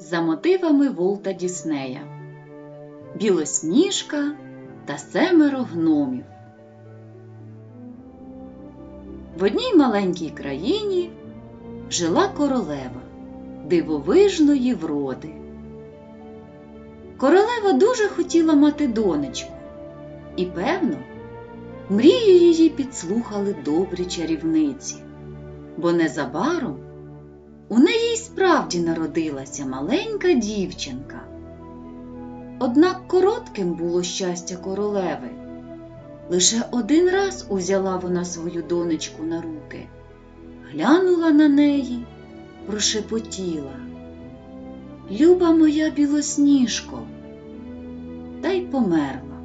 за мотивами Волта Діснея. Білосніжка та семеро гномів. В одній маленькій країні жила королева дивовижної вроди. Королева дуже хотіла мати донечку, і, певно, мрію її підслухали добрі чарівниці, бо незабаром у неї й справді народилася маленька дівчинка. Однак коротким було щастя королеви. Лише один раз узяла вона свою донечку на руки, глянула на неї, прошепотіла. Люба моя білосніжко, та й померла.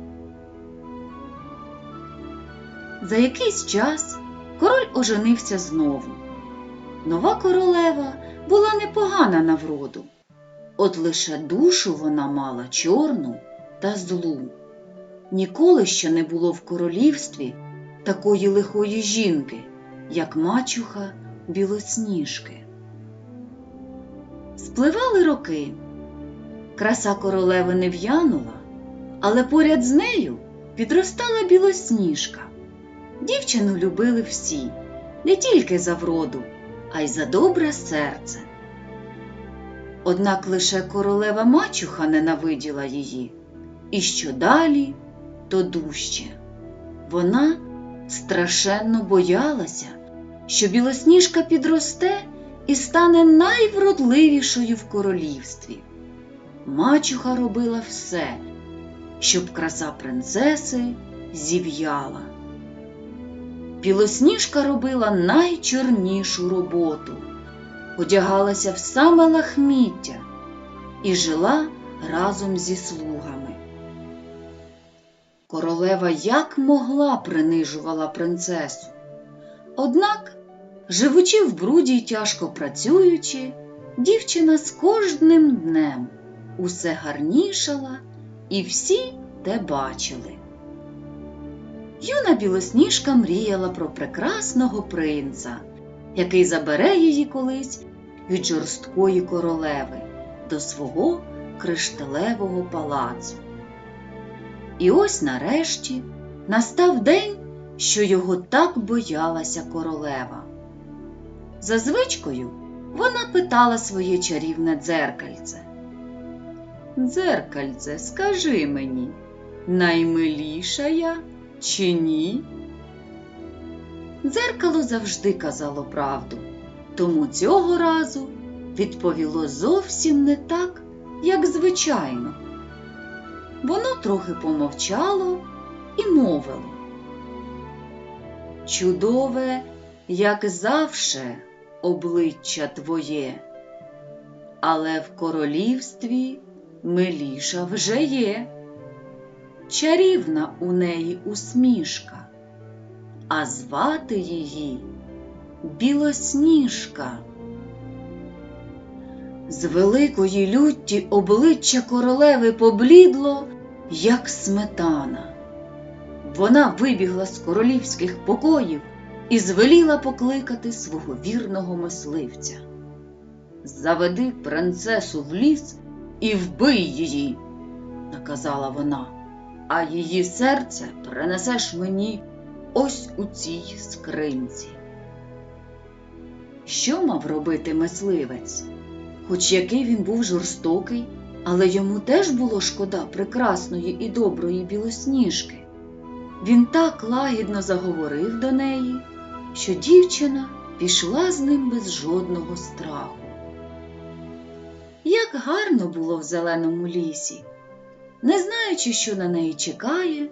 За якийсь час король оженився знову. Нова королева була непогана на вроду, от лише душу вона мала чорну та злу. Ніколи ще не було в королівстві такої лихої жінки, як мачуха білосніжки. Спливали роки. Краса королеви не в'янула, але поряд з нею підростала білосніжка. Дівчину любили всі, не тільки за вроду, а й за добре серце. Однак лише королева мачуха ненавиділа її, і що далі, то дужче. Вона страшенно боялася, що білосніжка підросте і стане найвродливішою в королівстві. Мачуха робила все, щоб краса принцеси зів'яла. Білосніжка робила найчорнішу роботу, одягалася в саме лахміття і жила разом зі слугами. Королева як могла принижувала принцесу. Однак, живучи в бруді й тяжко працюючи, дівчина з кожним днем усе гарнішала, і всі те бачили. Юна білосніжка мріяла про прекрасного принца, який забере її колись від жорсткої королеви до свого кришталевого палацу. І ось нарешті настав день, що його так боялася королева. За звичкою вона питала своє чарівне дзеркальце. Дзеркальце, скажи мені, наймиліша я чи ні? Дзеркало завжди казало правду, тому цього разу відповіло зовсім не так, як звичайно. Воно трохи помовчало і мовило. Чудове, як завше, обличчя твоє, але в королівстві миліша вже є. Чарівна у неї усмішка, а звати її Білосніжка. З великої лютті обличчя королеви поблідло, як сметана. Вона вибігла з королівських покоїв і звеліла покликати свого вірного мисливця. Заведи принцесу в ліс і вбий її, наказала вона, а її серце принесеш мені ось у цій скринці. Що мав робити мисливець? Хоч який він був жорстокий, але йому теж було шкода прекрасної і доброї білосніжки. Він так лагідно заговорив до неї, що дівчина пішла з ним без жодного страху. Як гарно було в зеленому лісі. Не знаючи, що на неї чекає,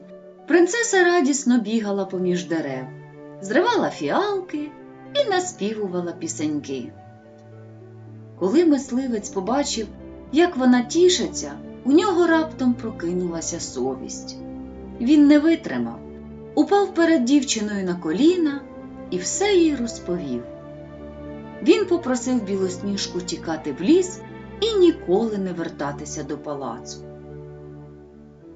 принцеса радісно бігала поміж дерев, зривала фіалки і наспівувала пісеньки. Коли мисливець побачив, як вона тішиться, у нього раптом прокинулася совість. Він не витримав, упав перед дівчиною на коліна і все їй розповів. Він попросив білосніжку тікати в ліс і ніколи не вертатися до палацу.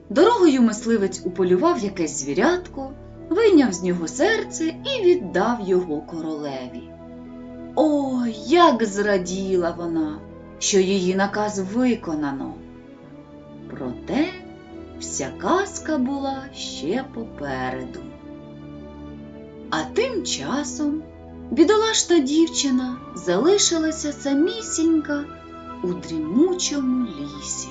Дорогою мисливець уполював якесь звірятко, вийняв з нього серце і віддав його королеві. О, як зраділа вона! що її наказ виконано. Проте вся казка була ще попереду. А тим часом бідолашна дівчина залишилася самісінька у дрімучому лісі.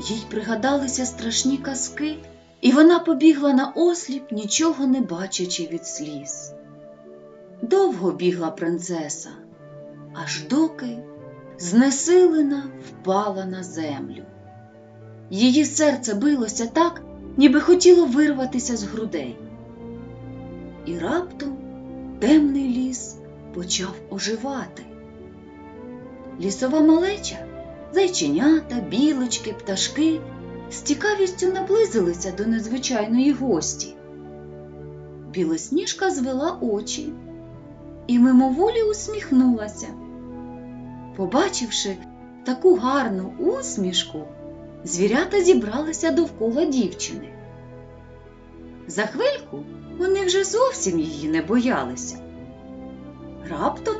Їй пригадалися страшні казки, і вона побігла на осліп, нічого не бачачи від сліз. Довго бігла принцеса, аж доки знесилена впала на землю. Її серце билося так, ніби хотіло вирватися з грудей. І раптом темний ліс почав оживати. Лісова малеча, зайченята, білочки, пташки з цікавістю наблизилися до незвичайної гості. Білосніжка звела очі і мимоволі усміхнулася. Побачивши таку гарну усмішку, звірята зібралися довкола дівчини. За хвильку вони вже зовсім її не боялися. Раптом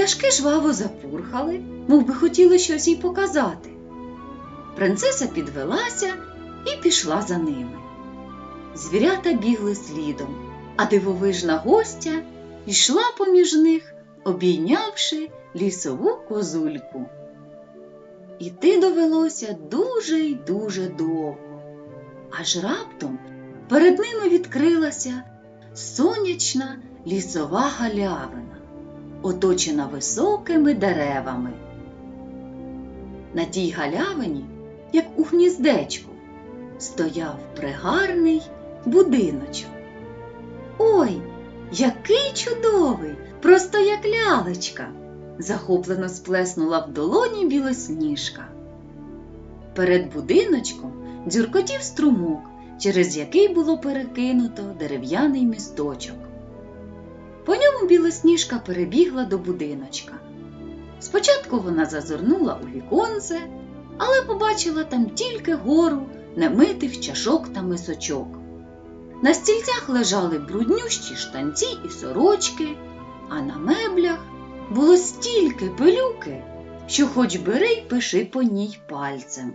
пташки жваво запурхали, мов би хотіли щось їй показати. Принцеса підвелася і пішла за ними. Звірята бігли слідом, а дивовижна гостя йшла поміж них, обійнявши лісову козульку. Іти довелося дуже й дуже довго, аж раптом перед ними відкрилася сонячна лісова галявина, оточена високими деревами. На тій галявині, як у гніздечку, стояв пригарний будиночок. Ой, який чудовий, просто як лялечка! захоплено сплеснула в долоні білосніжка. Перед будиночком дзюркотів струмок, через який було перекинуто дерев'яний місточок. По ньому білосніжка перебігла до будиночка. Спочатку вона зазирнула у віконце, але побачила там тільки гору немитих чашок та мисочок. На стільцях лежали бруднющі штанці і сорочки, а на меблях було стільки пилюки, що хоч бери й пиши по ній пальцем.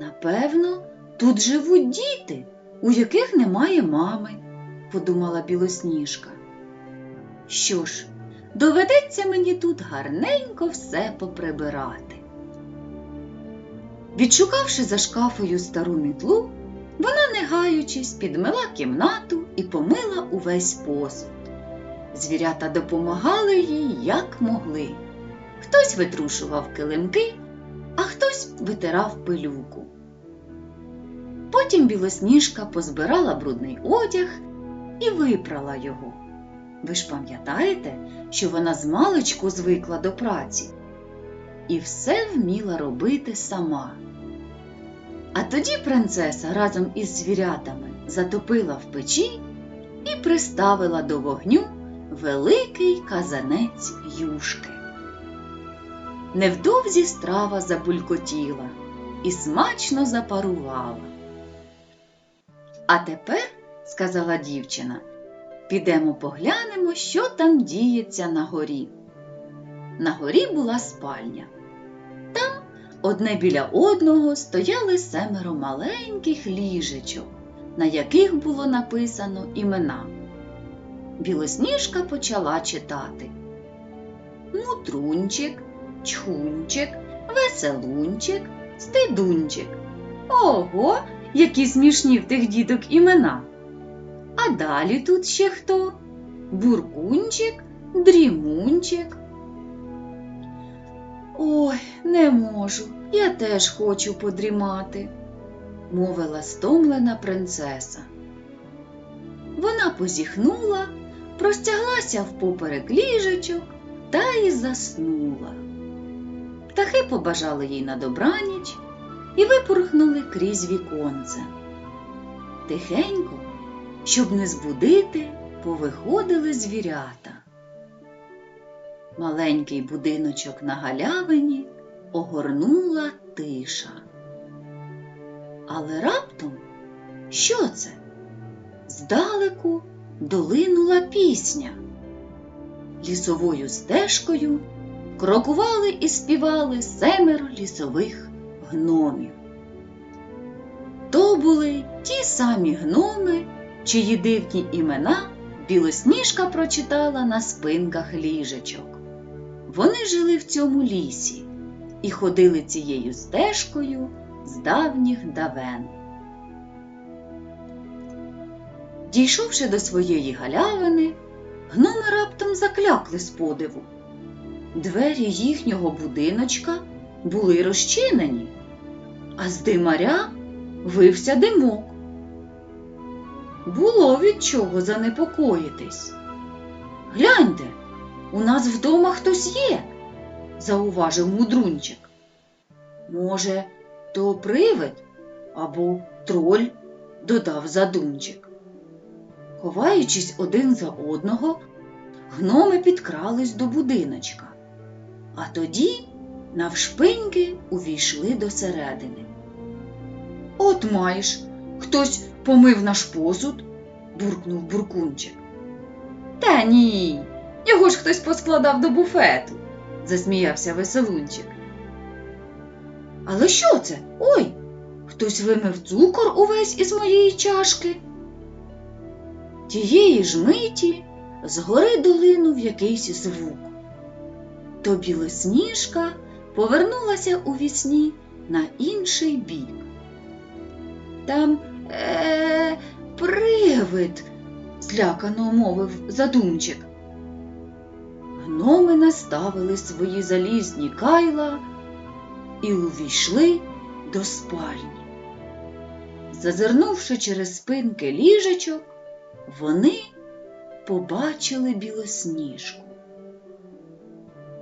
Напевно, тут живуть діти, у яких немає мами, подумала білосніжка. Що ж, доведеться мені тут гарненько все поприбирати. Відшукавши за шкафою стару мітлу, вона, не гаючись, підмила кімнату і помила увесь посуд. Звірята допомагали їй, як могли. Хтось витрушував килимки, а хтось витирав пилюку. Потім білосніжка позбирала брудний одяг і випрала його. Ви ж пам'ятаєте, що вона з маличку звикла до праці і все вміла робити сама. А тоді принцеса разом із звірятами затопила в печі і приставила до вогню великий казанець юшки. Невдовзі страва забулькотіла і смачно запарувала. А тепер, сказала дівчина, підемо поглянемо, що там діється на горі. На горі була спальня. Там одне біля одного стояли семеро маленьких ліжечок, на яких було написано імена. Білосніжка почала читати. Мутрунчик, чхунчик, веселунчик, стидунчик. Ого, які смішні в тих діток імена. А далі тут ще хто? Буркунчик, дрімунчик. Ой, не можу, я теж хочу подрімати, мовила стомлена принцеса. Вона позіхнула, простяглася впоперек ліжечок та й заснула. Птахи побажали їй на добраніч і випорхнули крізь віконце. Тихенько, щоб не збудити, повиходили звірята. Маленький будиночок на галявині огорнула тиша. Але раптом що це? Здалеку долинула пісня. Лісовою стежкою крокували і співали семеро лісових гномів. То були ті самі гноми, чиї дивні імена білосніжка прочитала на спинках ліжечок. Вони жили в цьому лісі і ходили цією стежкою з давніх давен. Дійшовши до своєї галявини, гноми раптом заклякли з подиву. Двері їхнього будиночка були розчинені, а з димаря вився димок. Було від чого занепокоїтись. Гляньте, у нас вдома хтось є, зауважив мудрунчик. Може, то привид або троль, додав задумчик. Ховаючись один за одного, гноми підкрались до будиночка, а тоді навшпиньки увійшли до середини. От маєш, хтось помив наш посуд, буркнув буркунчик. Та ні, його ж хтось поскладав до буфету, засміявся веселунчик. Але що це? Ой, хтось вимив цукор увесь із моєї чашки. Тієї ж миті згори долинув якийсь звук. То білосніжка повернулася у вісні на інший бік. Там е, привид, злякано мовив задумчик. Гноми наставили свої залізні кайла і увійшли до спальні. Зазирнувши через спинки ліжечок, вони побачили білосніжку.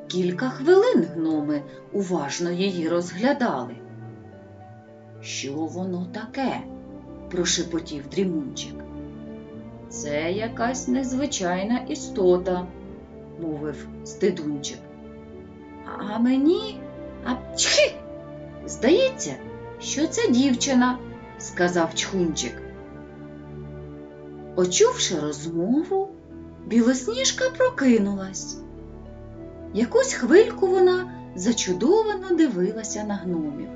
Кілька хвилин гноми уважно її розглядали. Що воно таке? Прошепотів дрімунчик. Це якась незвичайна істота, мовив стидунчик. А мені а чхи! Здається, що це дівчина, сказав чхунчик. Очувши розмову, білосніжка прокинулась. Якусь хвильку вона зачудовано дивилася на гномів.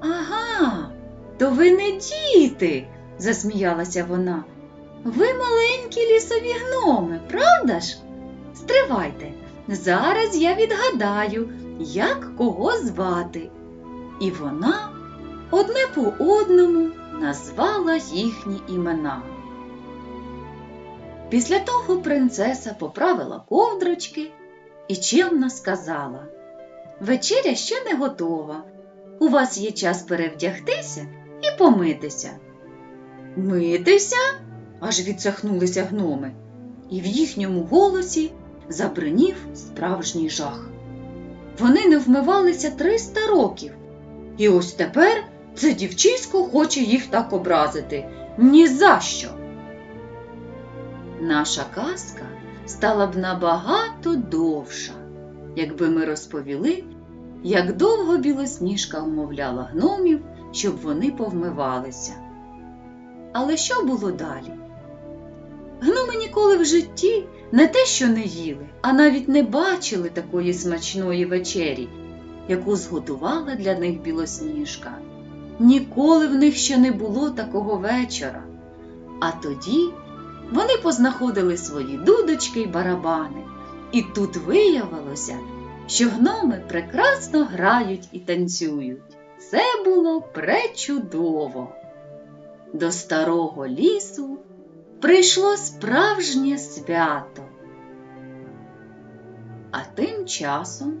Ага, то ви не діти, засміялася вона. Ви маленькі лісові гноми, правда ж? Стривайте, зараз я відгадаю, як кого звати. І вона одне по одному назвала їхні імена. Після того принцеса поправила ковдрочки і чемно сказала Вечеря ще не готова. У вас є час перевдягтися і помитися. Митися? аж відсахнулися гноми, і в їхньому голосі забринів справжній жах. Вони не вмивалися триста років, і ось тепер це дівчисько хоче їх так образити. Ні за що! Наша казка стала б набагато довша, якби ми розповіли, як довго білосніжка умовляла гномів, щоб вони повмивалися. Але що було далі? Гноми ніколи в житті не те, що не їли, а навіть не бачили такої смачної вечері, яку зготувала для них білосніжка. Ніколи в них ще не було такого вечора. А тоді вони познаходили свої дудочки й барабани, і тут виявилося, що гноми прекрасно грають і танцюють. Це було пречудово. До старого лісу прийшло справжнє свято. А тим часом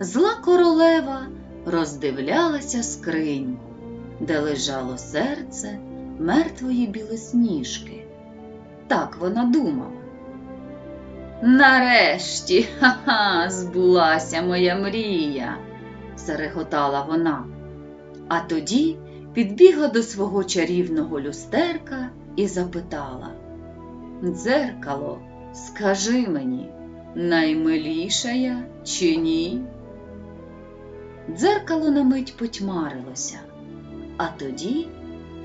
зла королева роздивлялася скриньку, де лежало серце мертвої білосніжки. Так вона думала. Нарешті, ха-ха, збулася моя мрія, зареготала вона, а тоді підбігла до свого чарівного люстерка і запитала Дзеркало, скажи мені, наймиліша я чи ні? Дзеркало на мить потьмарилося, а тоді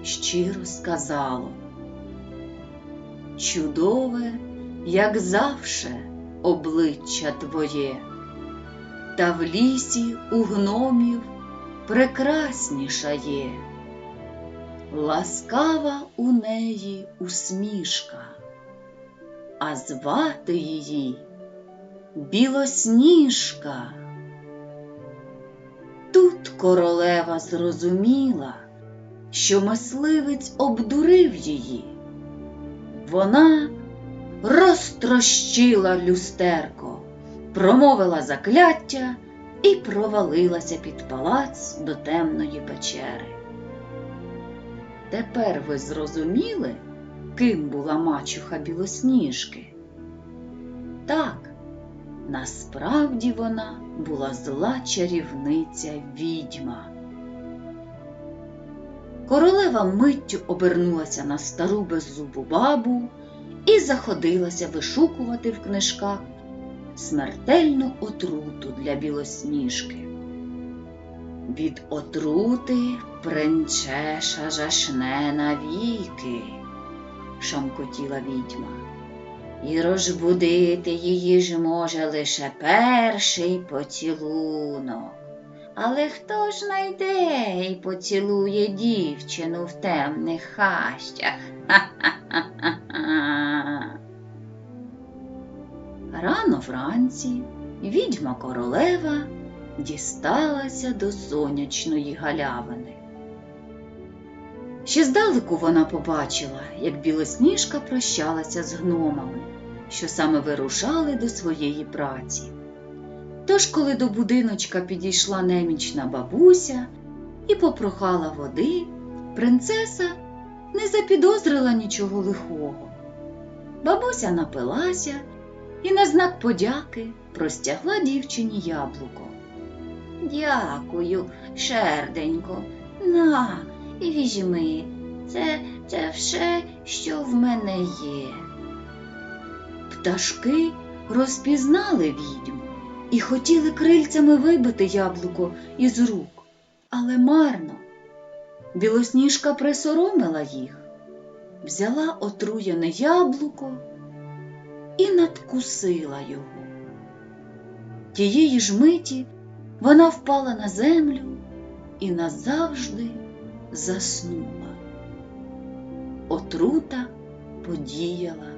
щиро сказало Чудове, як завше, обличчя твоє, та в лісі у гномів прекрасніша є. Ласкава у неї усмішка, а звати її Білосніжка. Тут королева зрозуміла, що мисливець обдурив її. Вона розтрощила люстерко, промовила закляття і провалилася під палац до темної печери. Тепер ви зрозуміли, ким була мачуха білосніжки? Так, насправді вона була зла чарівниця відьма. Королева миттю обернулася на стару беззубу бабу і заходилася вишукувати в книжках смертельну отруту для білосніжки. Від отрути принчеша жашне навіки, шамкотіла відьма, і розбудити її ж може лише перший поцілунок. Але хто ж найде і поцілує дівчину в темних хащах? Ха-ха-ха-ха-ха. Вранці відьма королева дісталася до сонячної галявини. Ще здалеку вона побачила, як білосніжка прощалася з гномами, що саме вирушали до своєї праці. Тож, коли до будиночка підійшла немічна бабуся і попрохала води, принцеса не запідозрила нічого лихого. Бабуся напилася і на знак подяки простягла дівчині яблуко. Дякую, шерденько, на і візьми. Це, це все, що в мене є. Пташки розпізнали відьму і хотіли крильцями вибити яблуко із рук, але марно. Білосніжка присоромила їх, взяла отруєне яблуко і надкусила його. Тієї ж миті вона впала на землю і назавжди заснула. Отрута подіяла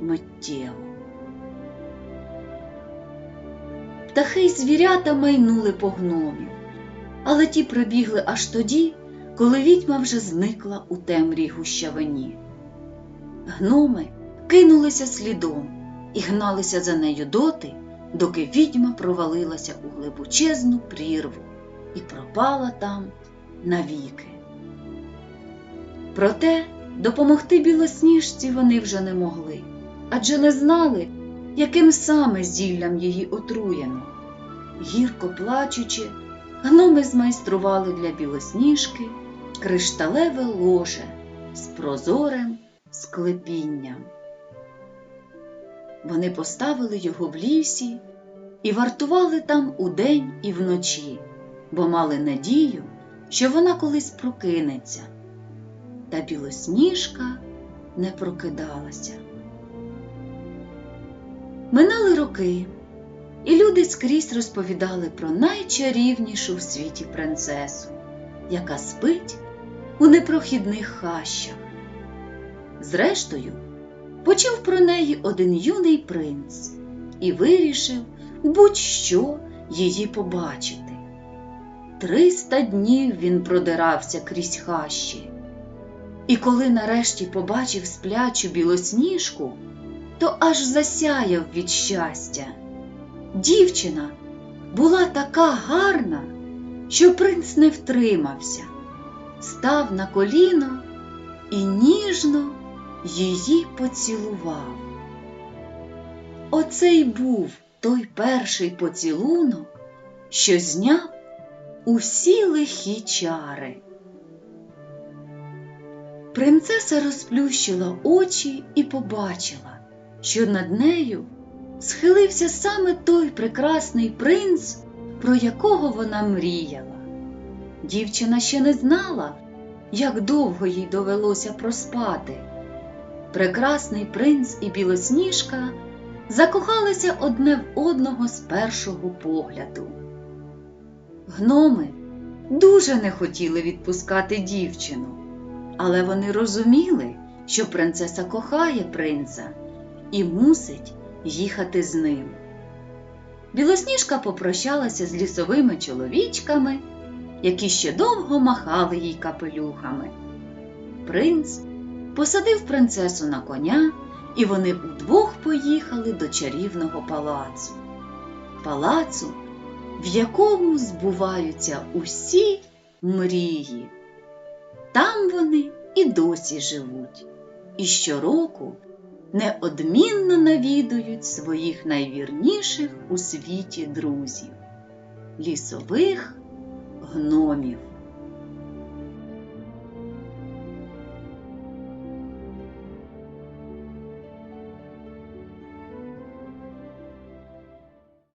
миттєво. Птахи й звірята майнули по гномів, але ті прибігли аж тоді, коли відьма вже зникла у темрій гущавині. Гноми кинулися слідом і гналися за нею доти, доки відьма провалилася у глибочезну прірву і пропала там навіки. Проте допомогти білосніжці вони вже не могли, адже не знали, яким саме зіллям її отруєно. Гірко плачучи, гноми змайстрували для білосніжки кришталеве ложе з прозорим склепінням. Вони поставили його в лісі і вартували там удень і вночі, бо мали надію, що вона колись прокинеться. Та білосніжка не прокидалася. Минали роки, і люди скрізь розповідали про найчарівнішу в світі принцесу, яка спить у непрохідних хащах. Зрештою, почув про неї один юний принц і вирішив будь-що її побачити. Триста днів він продирався крізь хащі, і коли нарешті побачив сплячу білосніжку, то аж засяяв від щастя. Дівчина була така гарна, що принц не втримався, став на коліно і ніжно її поцілував. Оце й був той перший поцілунок, що зняв усі лихі чари. Принцеса розплющила очі і побачила, що над нею схилився саме той прекрасний принц, про якого вона мріяла. Дівчина ще не знала, як довго їй довелося проспати. Прекрасний принц і білосніжка закохалися одне в одного з першого погляду. Гноми дуже не хотіли відпускати дівчину, але вони розуміли, що принцеса кохає принца і мусить їхати з ним. Білосніжка попрощалася з лісовими чоловічками, які ще довго махали їй капелюхами. Принц посадив принцесу на коня, і вони удвох поїхали до чарівного палацу. Палацу, в якому збуваються усі мрії. Там вони і досі живуть, і щороку неодмінно навідують своїх найвірніших у світі друзів лісових гномів.